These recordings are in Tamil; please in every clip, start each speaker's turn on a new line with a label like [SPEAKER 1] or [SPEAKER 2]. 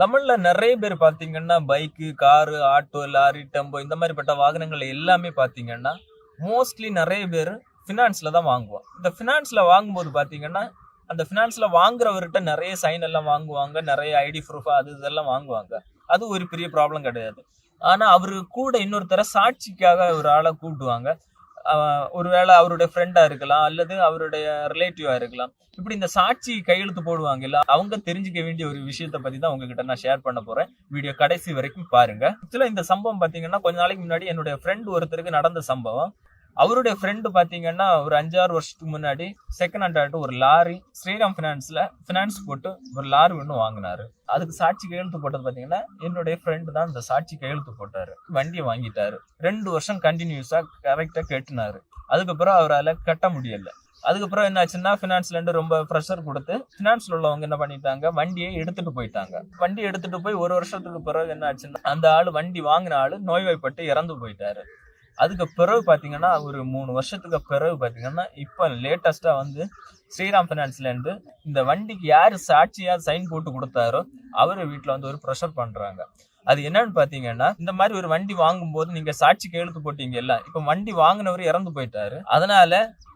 [SPEAKER 1] தமிழ்ல நிறைய பேர் பாத்தீங்கன்னா bike car auto lorry tempo இந்த மாதிரிப்பட்ட வாகனங்கள் எல்லாமே பாத்தீங்கன்னா மோஸ்ட்லி நிறைய பேர் ஃபினான்ஸில் தான் வாங்குவோம் இந்த ஃபினான்ஸில் வாங்கும்போது பார்த்தீங்கன்னா அந்த ஃபினான்ஸில் வாங்குறவர்கிட்ட நிறைய சைன் எல்லாம் வாங்குவாங்க நிறைய ஐடி ப்ரூஃப் அது இதெல்லாம் வாங்குவாங்க. அது ஒரு பெரிய ப்ராப்ளம் கிடையாது. ஆனால் அவர் கூட இன்னொருத்தர சாட்சிக்காக ஒரு ஆளை கூப்பிடுவாங்க ஒருவேளை அவருடைய ஃப்ரெண்டா இருக்கலாம் அல்லது அவருடைய ரிலேட்டிவா இருக்கலாம். இப்படி இந்த சாட்சி கையெழுத்து போடுவாங்க இல்ல அவங்க தெரிஞ்சுக்க வேண்டிய ஒரு விஷயத்த பத்தி தான் உங்ககிட்ட நான் ஷேர் பண்ண போறேன். வீடியோ கடைசி வரைக்கும் பாருங்க. ஆக்சுவலா இந்த சம்பவம் பாத்தீங்கன்னா கொஞ்ச நாளைக்கு முன்னாடி என்னுடைய ஃப்ரெண்ட் ஒருத்தருக்கு நடந்த சம்பவம். அவருடைய ஃப்ரெண்டு பார்த்தீங்கன்னா ஒரு அஞ்சாறு வருஷத்துக்கு முன்னாடி செகண்ட் ஹேண்ட் ஆட்டு ஒரு லாரி ஸ்ரீராம் ஃபினான்ஸில் ஃபினான்ஸ் போட்டு ஒரு லாரி ஒன்று வாங்கினாரு. அதுக்கு சாட்சி கையெழுத்து போட்டது பார்த்தீங்கன்னா என்னுடைய ஃப்ரெண்டு தான் இந்த சாட்சி கையெழுத்து போட்டார். வண்டியை வாங்கிட்டாரு. ரெண்டு வருஷம் கண்டினியூஸாக கரெக்டாக கட்டினாரு. அதுக்கப்புறம் அவரால் கட்ட முடியல. அதுக்கப்புறம் என்ன ஆச்சுன்னா ரொம்ப ப்ரெஷர் கொடுத்து ஃபினான்ஸ்ல உள்ளவங்க என்ன பண்ணிட்டாங்க வண்டியை எடுத்துட்டு போயிட்டாங்க. வண்டி எடுத்துட்டு போய் ஒரு வருஷத்துக்கு பிறகு என்ன ஆச்சுன்னா அந்த ஆள் வண்டி வாங்கின ஆள் நோய்வாய்ப்பட்டு இறந்து போயிட்டாரு. அதுக்கு பிறகு பார்த்தீங்கன்னா ஒரு மூணு வருஷத்துக்கு பிறகு பார்த்தீங்கன்னா இப்போ லேட்டஸ்ட்டாக வந்து ஸ்ரீராம் ஃபினான்ஸ்லேருந்து இந்த வண்டிக்கு யார் சாட்சியாக சைன் போட்டு கொடுத்தாரோ அவர் வீட்டில் வந்து ஒரு ப்ரெஷர் பண்ணுறாங்க அது என்னன்னு பாத்தீங்கன்னா இந்த மாதிரி ஒரு வண்டி வாங்கும்போது நீங்க சாட்சி கையெழுத்து போட்டீங்கல்ல இப்ப வண்டி வாங்கினவர் இறந்து போயிட்டாரு. அதனால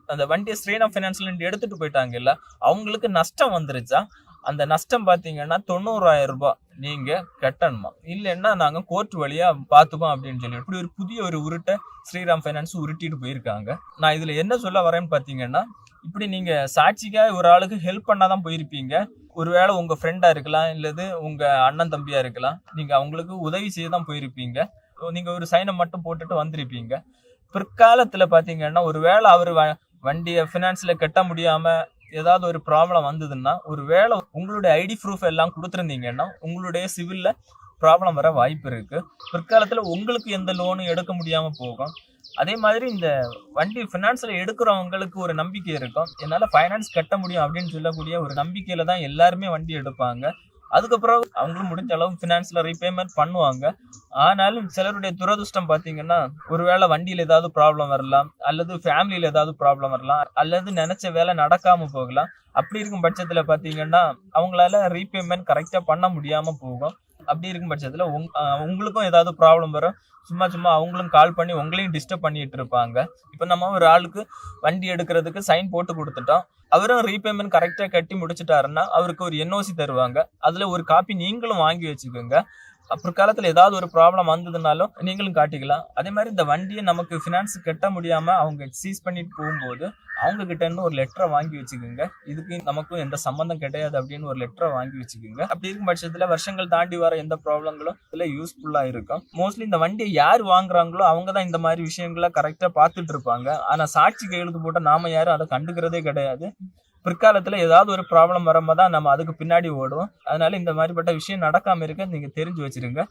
[SPEAKER 1] அந்த வண்டியை ஸ்ரீராம் ஃபினான்ஸ்ல எடுத்துகிட்டு போயிட்டாங்க போயிட்டாங்கல்ல அவங்களுக்கு நஷ்டம் வந்துருச்சா? அந்த நஷ்டம் பார்த்தீங்கன்னா தொண்ணூறாயிரம் ரூபாய் நீங்கள் கட்டணுமா? இல்லைன்னா நாங்கள் கோர்ட் வழியாக பார்த்துப்போம் அப்படின்னு சொல்லி. இப்படி ஒரு புதிய ஒரு உருட்டை ஸ்ரீராம் ஃபைனான்ஸ் உருட்டிட்டு போயிருக்காங்க. நான் இதில் என்ன சொல்ல வரேன்னு பார்த்தீங்கன்னா இப்படி நீங்கள் சாட்சிக்காக ஒரு ஆளுக்கு ஹெல்ப் பண்ணால் தான் போயிருப்பீங்க. ஒருவேளை உங்கள் ஃப்ரெண்டாக இருக்கலாம் இல்லது உங்கள் அண்ணன் தம்பியாக இருக்கலாம். நீங்கள் அவங்களுக்கு உதவி செய்ய தான் போயிருப்பீங்க. நீங்கள் ஒரு சைனை மட்டும் போட்டுட்டு வந்திருப்பீங்க. பிற்காலத்தில் பார்த்தீங்கன்னா ஒருவேளை அவர் வண்டியை ஃபினான்ஸில் கட்ட முடியாமல் ஏதாவது ஒரு ப்ராப்ளம் வந்ததுன்னா ஒரு வேலை உங்களுடைய ஐடி ப்ரூஃப் எல்லாம் கொடுத்துருந்தீங்கன்னா உங்களுடைய சிவில்ல ப்ராப்ளம் வர வாய்ப்பு இருக்கு. பிற்காலத்தில் உங்களுக்கு எந்த லோனும் எடுக்க முடியாம போகும். அதே மாதிரி இந்த வண்டி ஃபினான்ஸில் எடுக்கிறவங்களுக்கு ஒரு நம்பிக்கை இருக்கும். என்னால் ஃபைனான்ஸ் கட்ட முடியும் அப்படின்னு சொல்லக்கூடிய ஒரு நம்பிக்கையில் தான் எல்லாருமே வண்டி எடுப்பாங்க. அதுக்கப்புறம் அவங்களும் முடிஞ்ச அளவு ஃபினான்ஸ்ல ரீபேமெண்ட் பண்ணுவாங்க. ஆனாலும் சிலருடைய துரதிருஷ்டம் பாத்தீங்கன்னா ஒருவேளை வண்டியில ஏதாவது ப்ராப்ளம் வரலாம் அல்லது ஃபேமிலியில ஏதாவது ப்ராப்ளம் வரலாம் அல்லது நினைச்ச வேலை நடக்காம போகலாம். அப்படி இருக்கும் பட்சத்துல பாத்தீங்கன்னா அவங்களால ரீபேமெண்ட் கரெக்டா பண்ண முடியாம போகும். அப்படி இருக்கும் பட்சத்துல உங் உங்களுக்கும் ஏதாவது ப்ராப்ளம் வரும் சும்மா சும்மா அவங்களும் கால் பண்ணி உங்களையும் டிஸ்டர்ப் பண்ணிட்டு இருப்பாங்க. இப்போ நம்ம ஒரு ஆளுக்கு வண்டி எடுக்கிறதுக்கு சைன் போட்டு கொடுத்துட்டோம். அவரும் ரீபேமெண்ட் கரெக்டாக கட்டி முடிச்சிட்டாருன்னா அவருக்கு ஒரு என்ஓசி தருவாங்க. அதில் ஒரு காப்பி நீங்களும் வாங்கி வச்சுக்கோங்க. பிற்காலத்தில் ஏதாவது ஒரு ப்ராப்ளம் வந்ததுனாலும் நீங்களும் காட்டிக்கலாம். அதே மாதிரி இந்த வண்டியை நமக்கு ஃபினான்ஸ் கட்ட முடியாமல் அவங்க சீஸ் பண்ணிட்டு போகும்போது அவங்க கிட்ட இருந்து ஒரு லெட்டரை வாங்கி வச்சுக்கோங்க. இதுக்கு நமக்கும் எந்த சம்மந்தம் கிடையாது அப்படின்னு ஒரு லெட்டரை வாங்கி வச்சுக்கோங்க. அப்படி இருக்கும் பட்சத்தில் வருஷங்கள் தாண்டி வர எந்த ப்ராப்ளங்களும் இதில் யூஸ்ஃபுல்லாக இருக்கும். மோஸ்ட்லி இந்த வண்டியை யார் வாங்குறாங்களோ அவங்க தான் இந்த மாதிரி விஷயங்களை கரெக்டாக பார்த்துட்டு இருப்பாங்க. ஆனால் சாட்சி கையெழுத்து போட்டால் நாம யாரும் அதை கண்டுக்கிறதே கிடையாது. பிற்காலத்தில் ஏதாவது ஒரு ப்ராப்ளம் வரும்போது தான் நம்ம அதுக்கு பின்னாடி ஓடுவோம். அதனால இந்த மாதிரிப்பட்ட விஷயம் நடக்காமல் இருக்க நீங்கள் தெரிஞ்சு வச்சிருங்க.